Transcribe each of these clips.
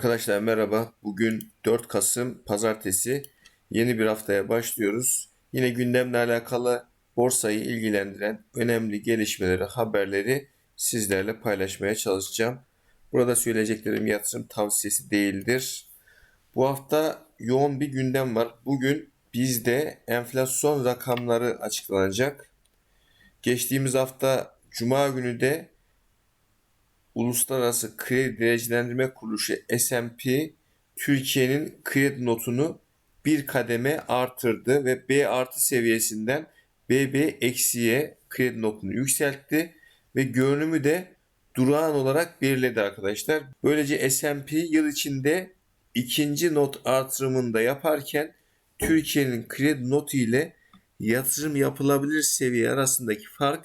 Arkadaşlar merhaba. Bugün 4 Kasım Pazartesi. Yeni bir haftaya başlıyoruz. Yine gündemle alakalı borsayı ilgilendiren önemli gelişmeleri, haberleri sizlerle paylaşmaya çalışacağım. Burada söyleyeceklerim yatırım tavsiyesi değildir. Bu hafta yoğun bir gündem var. Bugün bizde enflasyon rakamları açıklanacak. Geçtiğimiz hafta Cuma günü de Uluslararası Kredi Derecelendirme Kuruluşu S&P Türkiye'nin kredi notunu bir kademe artırdı ve B artı seviyesinden BB eksiye kredi notunu yükseltti ve görünümü de durağan olarak belirledi arkadaşlar. Böylece S&P yıl içinde ikinci not artırımında yaparken Türkiye'nin kredi notu ile yatırım yapılabilir seviye arasındaki fark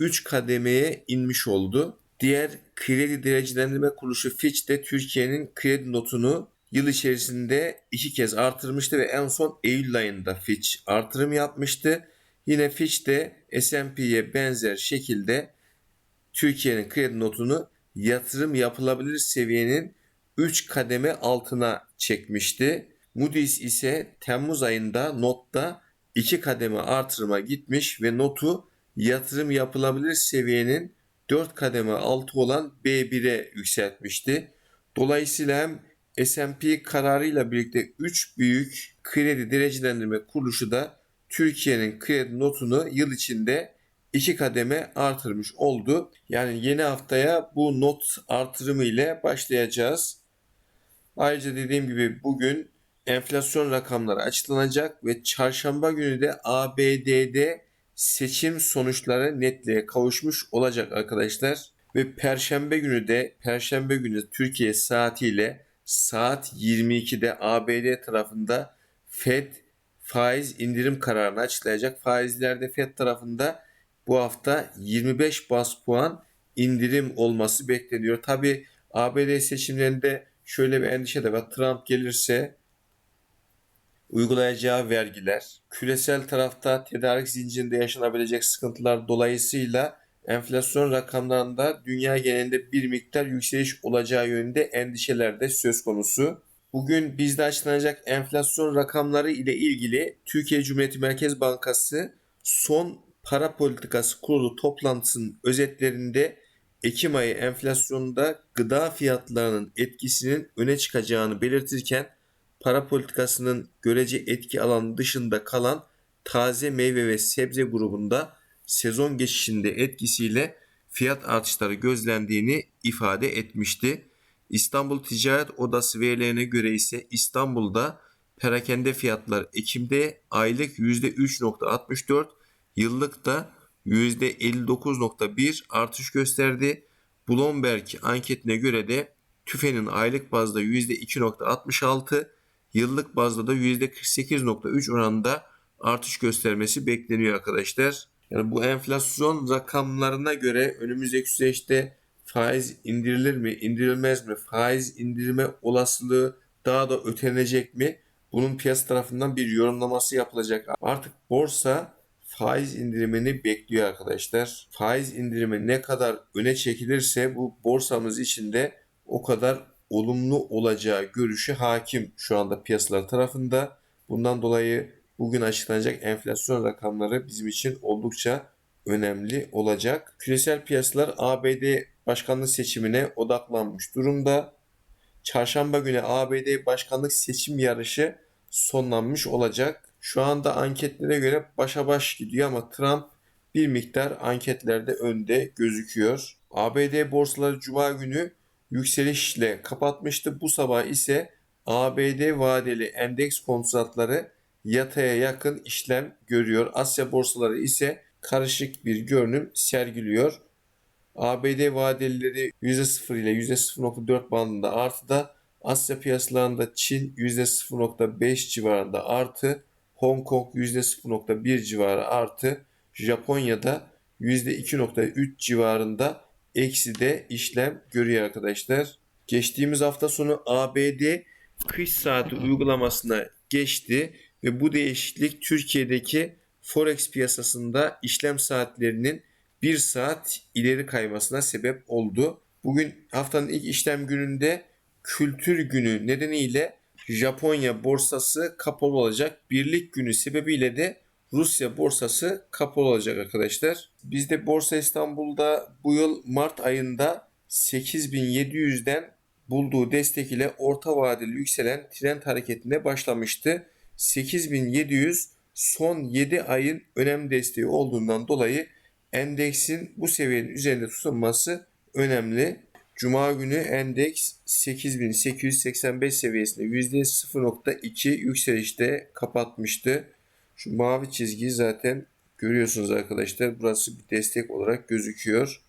3 kademeye inmiş oldu. Diğer kredi derecelendirme kuruluşu Fitch de Türkiye'nin kredi notunu yıl içerisinde iki kez artırmıştı ve en son Eylül ayında Fitch artırım yapmıştı. Yine Fitch de S&P'ye benzer şekilde Türkiye'nin kredi notunu yatırım yapılabilir seviyenin 3 kademe altına çekmişti. Moody's ise Temmuz ayında notta 2 kademe artırıma gitmiş ve notu yatırım yapılabilir seviyenin 4 kademe altı olan B1'e yükseltmişti. Dolayısıyla hem S&P kararıyla birlikte 3 büyük kredi derecelendirme kuruluşu da Türkiye'nin kredi notunu yıl içinde 2 kademe artırmış oldu. Yani yeni haftaya bu not artırımı ile başlayacağız. Ayrıca dediğim gibi bugün enflasyon rakamları açıklanacak ve çarşamba günü de ABD'de seçim sonuçları netliğe kavuşmuş olacak arkadaşlar. Ve perşembe günü de perşembe günü Türkiye saatiyle saat 22'de ABD tarafında Fed faiz indirim kararını açıklayacak. Faizlerde Fed tarafında bu hafta 25 bas puan indirim olması bekleniyor. Tabi ABD seçimlerinde şöyle bir endişe de var. Trump gelirse uygulayacağı vergiler, küresel tarafta tedarik zincirinde yaşanabilecek sıkıntılar dolayısıyla enflasyon rakamlarında dünya genelinde bir miktar yükseliş olacağı yönünde endişeler de söz konusu. Bugün bizde açıklanacak enflasyon rakamları ile ilgili Türkiye Cumhuriyeti Merkez Bankası son para politikası kurulu toplantısının özetlerinde Ekim ayı enflasyonda gıda fiyatlarının etkisinin öne çıkacağını belirtirken para politikasının görece etki alanı dışında kalan taze meyve ve sebze grubunda sezon geçişinde etkisiyle fiyat artışları gözlendiğini ifade etmişti. İstanbul Ticaret Odası verilerine göre ise İstanbul'da perakende fiyatlar Ekim'de aylık %3.64, yıllık da %59.1 artış gösterdi. Bloomberg anketine göre de tüfenin aylık bazda %2.66, yıllık bazda da %48.3 oranında artış göstermesi bekleniyor arkadaşlar. Yani bu enflasyon rakamlarına göre önümüzdeki süreçte faiz indirilir mi, indirilmez mi? Faiz indirme olasılığı daha da ötelenecek mi? Bunun piyasa tarafından bir yorumlaması yapılacak. Artık borsa faiz indirimini bekliyor arkadaşlar. Faiz indirimi ne kadar öne çekilirse bu borsamız için de o kadar olumlu olacağı görüşü hakim şu anda piyasalar tarafında. Bundan dolayı bugün açıklanacak enflasyon rakamları bizim için oldukça önemli olacak. Küresel piyasalar ABD başkanlık seçimine odaklanmış durumda. Çarşamba günü ABD başkanlık seçim yarışı sonlanmış olacak. Şu anda anketlere göre başa baş gidiyor ama Trump bir miktar anketlerde önde gözüküyor. ABD borsaları cuma günü yükselişle kapatmıştı. Bu sabah ise ABD vadeli endeks kontratları yataya yakın işlem görüyor. Asya borsaları ise karışık bir görünüm sergiliyor. ABD vadelileri %0 ile %0.4 bandında artıda. Asya piyasalarında Çin %0.5 civarında artı. Hong Kong %0.1 civarı artı. Japonya'da %2.3 civarında eksi de işlem görüyor arkadaşlar. Geçtiğimiz hafta sonu ABD kış saati uygulamasına geçti ve bu değişiklik Türkiye'deki forex piyasasında işlem saatlerinin 1 saat ileri kaymasına sebep oldu. Bugün haftanın ilk işlem gününde Kültür Günü nedeniyle Japonya borsası kapalı olacak. Birlik günü sebebiyle de Rusya borsası kapalı olacak arkadaşlar. Bizde Borsa İstanbul'da bu yıl Mart ayında 8700'den bulduğu destek ile orta vadeli yükselen trend hareketine başlamıştı. 8700 son 7 ayın önemli desteği olduğundan dolayı endeksin bu seviyenin üzerinde tutulması önemli. Cuma günü endeks 8885 seviyesinde %0.2 yükselişte kapatmıştı. Şu mavi çizgiyi zaten görüyorsunuz arkadaşlar. Burası bir destek olarak gözüküyor.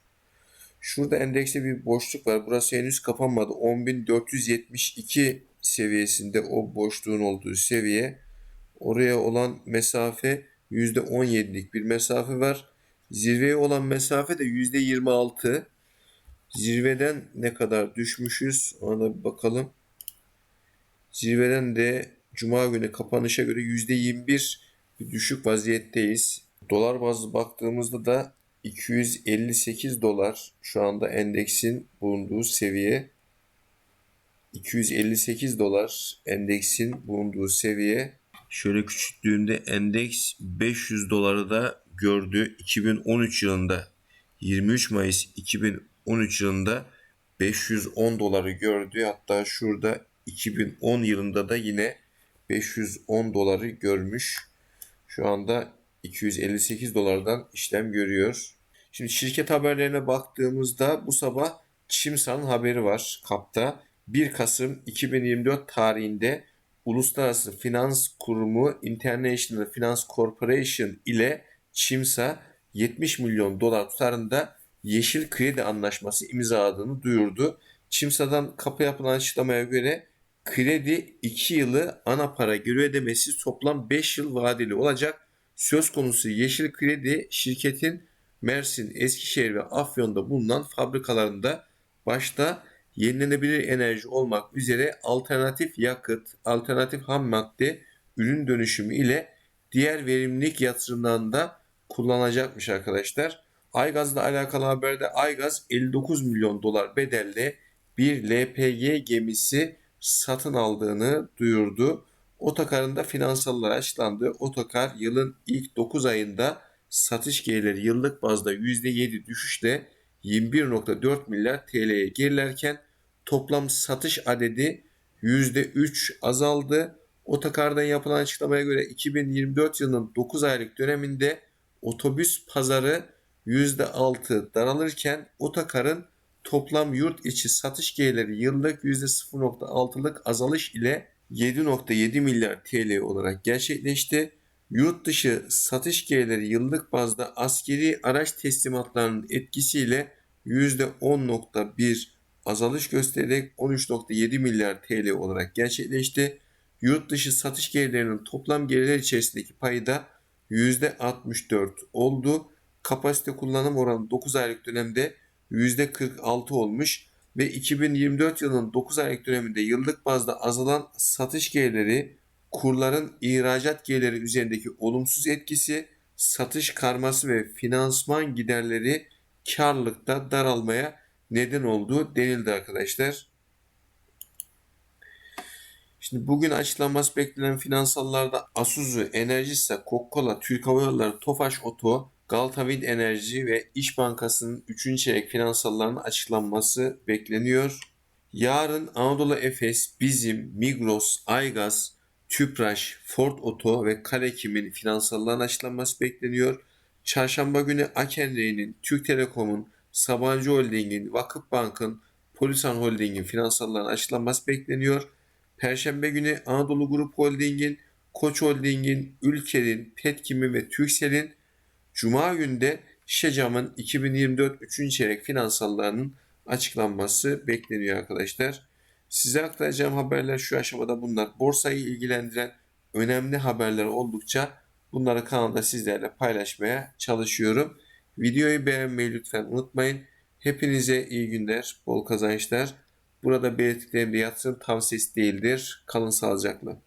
Şurada endekste bir boşluk var. Burası henüz kapanmadı. 10.472 seviyesinde o boşluğun olduğu seviye. Oraya olan mesafe %17'lik bir mesafe var. Zirveye olan mesafe de %26. Zirveden ne kadar düşmüşüz ona bir bakalım. Zirveden de Cuma günü kapanışa göre %21 bir düşük vaziyetteyiz. Dolar bazlı baktığımızda da 258 dolar şu anda endeksin bulunduğu seviye. 258 dolar endeksin bulunduğu seviye. Şöyle küçülttüğümde endeks 500 doları da gördü. 2013 yılında 23 Mayıs 2013 yılında 510 doları gördü. Hatta şurada 2010 yılında da yine 510 doları görmüş. Şu anda 258 dolardan işlem görüyor. Şimdi şirket haberlerine baktığımızda bu sabah Çimsa'nın haberi var kapta. 1 Kasım 2024 tarihinde Uluslararası Finans Kurumu International Finance Corporation ile Çimsa 70 milyon dolar tutarında yeşil kredi anlaşması imzaladığını duyurdu. Çimsa'dan kapı yapılan açıklamaya göre kredi 2 yılı ana para geri ödemesi toplam 5 yıl vadeli olacak. Söz konusu yeşil kredi şirketin Mersin, Eskişehir ve Afyon'da bulunan fabrikalarında başta yenilenebilir enerji olmak üzere alternatif yakıt, alternatif ham madde, ürün dönüşümü ile diğer verimlilik yatırımlarında kullanacakmış arkadaşlar. Aygaz'la alakalı haberde Aygaz 59 milyon dolar bedelle bir LPG gemisi satın aldığını duyurdu. Otokarın da finansalları açıklandı. Otokar yılın ilk 9 ayında satış gelirleri yıllık bazda %7 düşüşle 21.4 milyar TL'ye gerilerken toplam satış adedi %3 azaldı. Otokardan yapılan açıklamaya göre 2024 yılının 9 aylık döneminde otobüs pazarı %6 daralırken otokarın toplam yurt içi satış gelirleri yıllık %0.6'lık azalış ile 7.7 milyar TL olarak gerçekleşti. Yurt dışı satış gelirleri yıllık bazda askeri araç teslimatlarının etkisiyle %10.1 azalış göstererek 13.7 milyar TL olarak gerçekleşti. Yurt dışı satış gelirlerinin toplam gelirler içerisindeki payı da %64 oldu. Kapasite kullanım oranı 9 aylık dönemde %46 olmuş ve 2024 yılının 9 aylık döneminde yıllık bazda azalan satış gelirleri kurların ihracat geliri üzerindeki olumsuz etkisi, satış karması ve finansman giderleri karlılıkta daralmaya neden oldu denildi arkadaşlar. Şimdi bugün açıklanması beklenen finansallarda Asuzu, Enerjisa, Coca-Cola, Türk Hava Yolları, Tofaş Oto, Galata Wind Enerji ve İş Bankası'nın 3. çeyrek finansallarının açıklanması bekleniyor. Yarın Anadolu Efes, Bizim, Migros, Aygaz, Tüpraş, Ford Oto ve Kalekim'in finansallarının açıklanması bekleniyor. Çarşamba günü Akenre'nin, Türk Telekom'un, Sabancı Holding'in, Vakıfbank'ın, Polisan Holding'in finansallarının açıklanması bekleniyor. Perşembe günü Anadolu Grup Holding'in, Koç Holding'in, Ülker'in, Petkim'in ve Türksel'in, Cuma günde Şecam'ın 2024 3. çeyrek finansallarının açıklanması bekleniyor arkadaşlar. Size aktaracağım haberler şu aşamada bunlar. Borsayı ilgilendiren önemli haberler oldukça bunları kanalda sizlerle paylaşmaya çalışıyorum. Videoyu beğenmeyi lütfen unutmayın. Hepinize iyi günler, bol kazançlar. Burada belirttiklerimde yatırım tavsiyesi değildir. Kalın sağlıcakla.